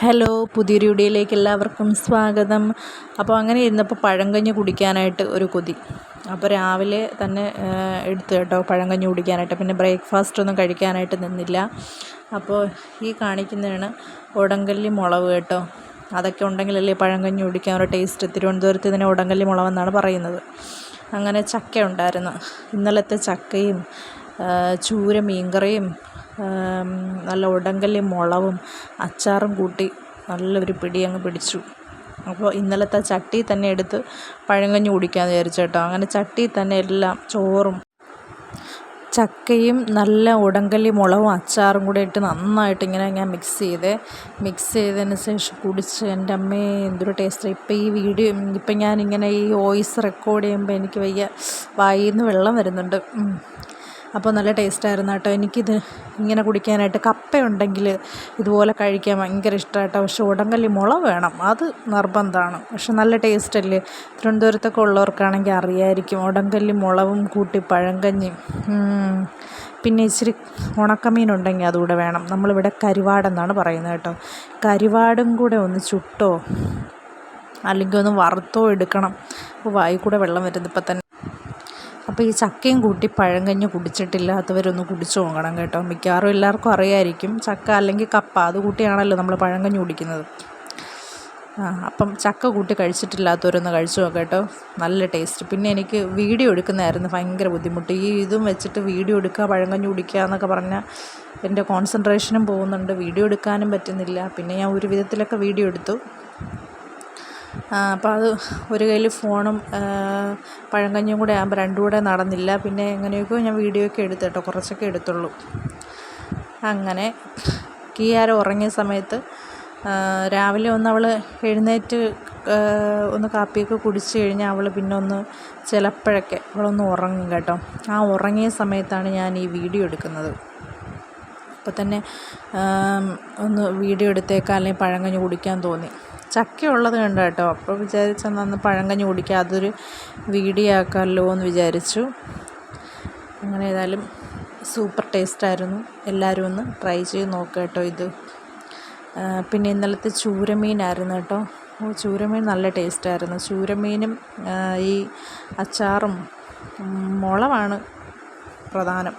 Hello പുതിയൊരു വീഡിയോയിലേക്ക് എല്ലാവർക്കും സ്വാഗതം. അപ്പോൾ അങ്ങനെ ഇരുന്നപ്പോൾ പഴങ്കഞ്ഞ് കുടിക്കാനായിട്ട് ഒരു കൊതി. അപ്പോൾ രാവിലെ തന്നെ എടുത്തു കേട്ടോ പഴങ്കഞ്ഞ് കുടിക്കാനായിട്ട്. പിന്നെ ബ്രേക്ക്ഫാസ്റ്റ് ഒന്നും കഴിക്കാനായിട്ട് നിന്നില്ല. അപ്പോൾ ഈ കാണിക്കുന്നതാണ് ഉടങ്കല്ലി മുളക് കേട്ടോ. അതൊക്കെ ഉണ്ടെങ്കിലല്ലേ പഴങ്കഞ്ഞ് കുടിക്കാൻ ഒരു ടേസ്റ്റ് തിരുവനന്തപുരത്ത് ഇതിനെ ഉടങ്കല്ലി മുളകെന്നാണ് പറയുന്നത്. അങ്ങനെ ചക്ക ഉണ്ടായിരുന്നു. ഇന്നലത്തെ ചക്കയും ചൂര മീൻകറിയും നല്ല ഉടങ്കല്ലി മുളകും അച്ചാറും കൂട്ടി നല്ലൊരു പിടി അങ്ങ് പിടിച്ചു. അപ്പോൾ ഇന്നലത്തെ ചട്ടി തന്നെ എടുത്ത് പഴങ്കഞ്ഞി കുടിക്കാമെന്ന് വിചാരിച്ചു കേട്ടോ. അങ്ങനെ ചട്ടി തന്നെ എല്ലാം ചോറും ചക്കയും നല്ല ഉടങ്കല്ലി മുളകും അച്ചാറും കൂടെ ഇട്ട് നന്നായിട്ട് ഇങ്ങനെ ഞാൻ മിക്സ് ചെയ്തേ. മിക്സ് ചെയ്തതിന് ശേഷം കുടിച്ച് എന്റെ അമ്മേ എന്തൊരു ടേസ്റ്റ് ഇപ്പോൾ ഈ വീഡിയോ ഇപ്പം ഞാനിങ്ങനെ ഈ വോയിസ് റെക്കോർഡ് ചെയ്യുമ്പോൾ എനിക്ക് വയ്യ വായിന്ന് വെള്ളം വരുന്നുണ്ട്. അപ്പോൾ നല്ല ടേസ്റ്റായിരുന്നു കേട്ടോ. എനിക്കിത് ഇങ്ങനെ കുടിക്കാനായിട്ട് കപ്പയുണ്ടെങ്കിൽ ഇതുപോലെ കഴിക്കാൻ ഭയങ്കര ഇഷ്ടമായിട്ടോ പക്ഷേ ഉടങ്കല്ലി മുള വേണം. അത് നിർബന്ധമാണ്. പക്ഷെ നല്ല ടേസ്റ്റ് അല്ലേ തിരുവനന്തപുരത്തൊക്കെ ഉള്ളവർക്കാണെങ്കിൽ അറിയായിരിക്കും. ഉടങ്കല്ലി മുളവും കൂട്ടി പഴങ്കഞ്ഞി പിന്നെ ഇച്ചിരി ഉണക്കമീനുണ്ടെങ്കിൽ അതുകൂടെ വേണം. നമ്മളിവിടെ കരിവാടെന്നാണ് പറയുന്നത് കേട്ടോ. കരിവാടും കൂടെ ഒന്ന് ചുട്ടോ? അല്ലെങ്കിൽ ഒന്ന് വറുത്തോ എടുക്കണം? വായി കൂടെ വെള്ളം വരുന്നത് ഇപ്പം തന്നെ. അപ്പോൾ ഈ ചക്കയും കൂട്ടി പഴങ്കഞ്ഞ് കുടിച്ചിട്ടില്ലാത്തവരൊന്ന് കുടിച്ചു നോക്കണം കേട്ടോ. മിക്കവാറും എല്ലാവർക്കും അറിയായിരിക്കും. ചക്ക അല്ലെങ്കിൽ കപ്പ അത് കൂട്ടിയാണല്ലോ നമ്മൾ പഴങ്കഞ്ഞ് കുടിക്കുന്നത്. ആ അപ്പം ചക്ക കൂട്ടി കഴിച്ചിട്ടില്ലാത്തവരൊന്ന് കഴിച്ചു നോക്കാം കേട്ടോ. നല്ല ടേസ്റ്റ്. പിന്നെ എനിക്ക് വീഡിയോ എടുക്കുന്നതായിരുന്നു ഭയങ്കര ബുദ്ധിമുട്ട്. ഈ ഇതും വെച്ചിട്ട് വീഡിയോ എടുക്കുക പഴങ്കഞ്ഞ് കുടിക്കുക എന്നൊക്കെ പറഞ്ഞാൽ എന്റെ കോൺസെൻട്രേഷനും പോകുന്നുണ്ട്. വീഡിയോ എടുക്കാനും പറ്റുന്നില്ല. പിന്നെ ഞാൻ ഒരു വിധത്തിലൊക്കെ വീഡിയോ എടുത്തു. അപ്പോൾ അത് ഒരു കയ്യിൽ ഫോണും പഴങ്കഞ്ഞിയും കൂടെ ആകുമ്പോൾ രണ്ടും കൂടെ നടന്നില്ല. പിന്നെ എങ്ങനെയൊക്കെയോ ഞാൻ വീഡിയോ ഒക്കെ എടുത്തു കേട്ടോ കുറച്ചൊക്കെ എടുത്തുള്ളൂ. അങ്ങനെ കിയാര ഉറങ്ങിയ സമയത്ത് രാവിലെ ഒന്ന് അവൾ എഴുന്നേറ്റ് ഒന്ന് കാപ്പിയൊക്കെ കുടിച്ച് കഴിഞ്ഞാൽ അവൾ പിന്നെ ഒന്ന് ചിലപ്പോഴൊക്കെ അവളൊന്ന് ഉറങ്ങും കേട്ടോ. ആ ഉറങ്ങിയ സമയത്താണ് ഞാൻ ഈ വീഡിയോ എടുക്കുന്നത്. അപ്പോൾ തന്നെ ഒന്ന് വീഡിയോ എടുത്തേക്കാം അല്ലെങ്കിൽ പഴങ്കഞ്ഞ് കുടിക്കാൻ തോന്നി. ചക്ക ഉള്ളത് കണ്ടു കേട്ടോ അപ്പോൾ വിചാരിച്ചെന്നാൽ അന്ന് പഴങ്കഞ്ഞി കുടിക്കുക അതൊരു വീഡിയോ ആക്കാമല്ലോ എന്ന് വിചാരിച്ചു. അങ്ങനെ ഏതായാലും സൂപ്പർ ടേസ്റ്റായിരുന്നു എല്ലാവരും ഒന്ന് ട്രൈ ചെയ്ത് നോക്കുക കേട്ടോ ഇത്. പിന്നെ ഇന്നലത്തെ ചൂരമീനായിരുന്നു കേട്ടോ. ഓ ചൂരമീൻ നല്ല ടേസ്റ്റായിരുന്നു ചൂരമീനും ഈ അച്ചാറും മുളവാണ് പ്രധാനം.